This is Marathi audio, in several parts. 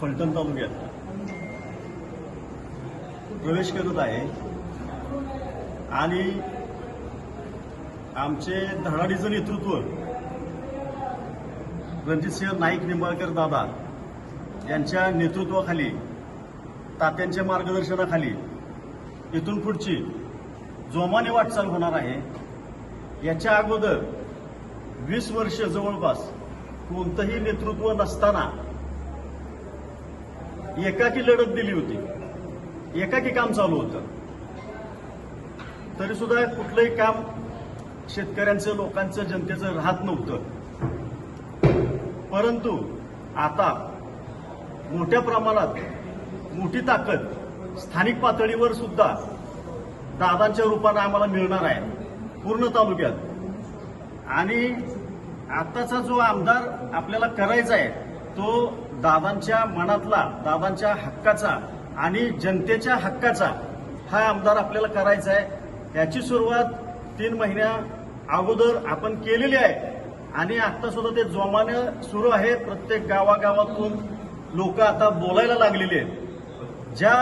फलटण तालुक्यात प्रवेश करत आहे आणि आमचे धडाडीचं नेतृत्व रणजितसिंह नाईक निंबाळकर दादा यांच्या नेतृत्वाखाली तात्यांच्या मार्गदर्शनाखाली इथून पुढची जोमाने वाटचाल होणार आहे याच्या अगोदर वीस वर्ष जवळपास कोणतंही नेतृत्व नसताना एकाकी लढत दिली होती. एकाकी काम चालू होतं. तरी सुद्धा कुठलंही काम शेतकऱ्यांचं लोकांचं जनतेचं राहत नव्हतं. परंतु आता मोठ्या प्रमाणात मोठी ताकद स्थानिक पातळीवर सुद्धा दादांच्या रूपानं आम्हाला मिळणार आहे. पूर्ण तालुक्यात. आणि आताचा जो आमदार आपल्याला करायचा आहे तो दादांच्या मनातला दादांच्या हक्काचा आणि जनतेच्या हक्काचा हा आमदार आपल्याला करायचा आहे याची सुरुवात तीन महिन्या अगोदर आपण केलेली आहे. आणि आता सुद्धा ते जोमानं सुरू आहे प्रत्येक गावागावातून लोक आता बोलायला लागलेली आहेत. ज्या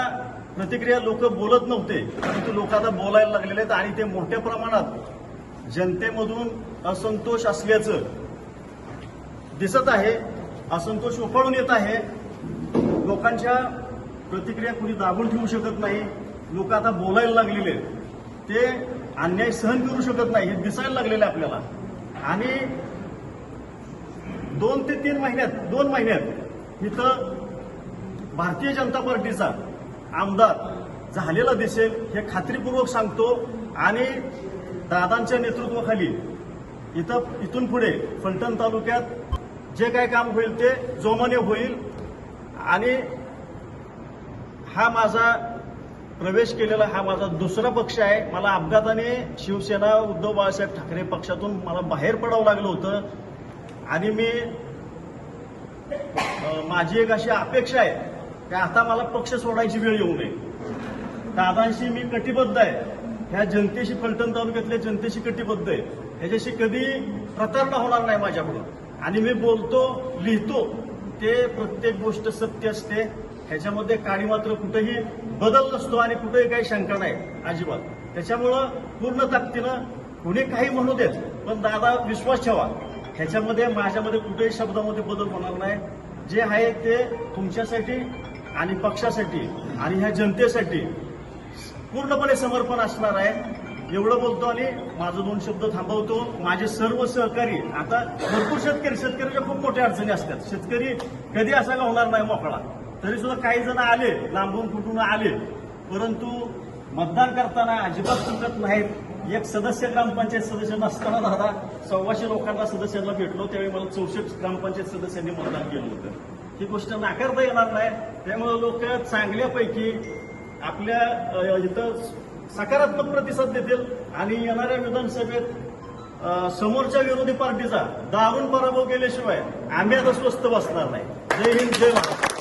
प्रतिक्रिया लोक बोलत नव्हते परंतु लोक आता बोलायला लागलेले आहेत आणि ते मोठ्या प्रमाणात जनतेमधून असंतोष असल्याचं दिसत आहे असंतोष उफाळून येत आहे. लोकांच्या प्रतिक्रिया कुणी दाबून ठेवू शकत नाही लोक आता बोलायला लागलेले आहेत. ते अन्याय सहन करू शकत नाही हे दिसायला लागलेलं आहे आपल्याला. आणि दोन ते तीन महिन्यात दोन महिन्यात इथं भारतीय जनता पार्टीचा आमदार झालेला दिसेल हे खात्रीपूर्वक सांगतो. आणि दादांच्या नेतृत्वाखाली इथं इथून पुढे फलटण तालुक्यात जे काय काम होईल ते जोमाने होईल आणि हा माझा प्रवेश केलेला हा माझा दुसरा पक्ष आहे. मला अपघाताने शिवसेना उद्धव बाळासाहेब ठाकरे पक्षातून मला बाहेर पडावं लागलं होतं. आणि मी माझी एक अशी अपेक्षा आहे की आता मला पक्ष सोडायची वेळ येऊ नये. दादांशी मी कटिबद्ध आहे. ह्या जनतेशी फलटण तालुक्यातल्या जनतेशी कटिबद्ध आहे ह्याच्याशी कधी प्रतारणा होणार नाही माझ्याकडून आणि मी बोलतो लिहितो ते प्रत्येक गोष्ट सत्य असते. ह्याच्यामध्ये काळी मात्र कुठेही बदल नसतो आणि कुठेही काही शंका नाही अजिबात. त्याच्यामुळं पूर्ण ताकदीनं कुणी काही म्हणू देत पण दादा विश्वास ठेवा. ह्याच्यामध्ये माझ्यामध्ये कुठेही शब्दामध्ये बदल होणार नाही. जे आहे ते तुमच्यासाठी आणि पक्षासाठी आणि ह्या जनतेसाठी पूर्णपणे समर्पण असणार आहे. एवढं बोलतो आणि माझं दोन शब्द थांबवतो. माझे सर्व सहकारी आता भरपूर शेतकरी शेतकऱ्याच्या खूप मोठ्या अडचणी असतात. शेतकरी कधी असा होणार नाही मोकळा. तरी सुद्धा काही जण आले लांबून कुठून आले. परंतु मतदान करताना अजिबात चुकत नाहीत. एक सदस्य ग्रामपंचायत सदस्य नसताना दादा सव्वाशे लोकांना सदस्यांना भेटलो. त्यावेळी मला चौसष्ट ग्रामपंचायत सदस्यांनी मतदान केलं होतं. ही गोष्ट नाकारता येणार नाही. त्यामुळे लोक चांगल्यापैकी आपल्या इथं सकारात्मक प्रतिसाद देतील आणि येणाऱ्या विधानसभेत समोरच्या विरोधी पार्टीचा दारुण पराभव केल्याशिवाय आम्ही आता स्वस्त बसणार नाही. जय हिंद जय महाराष्ट्र.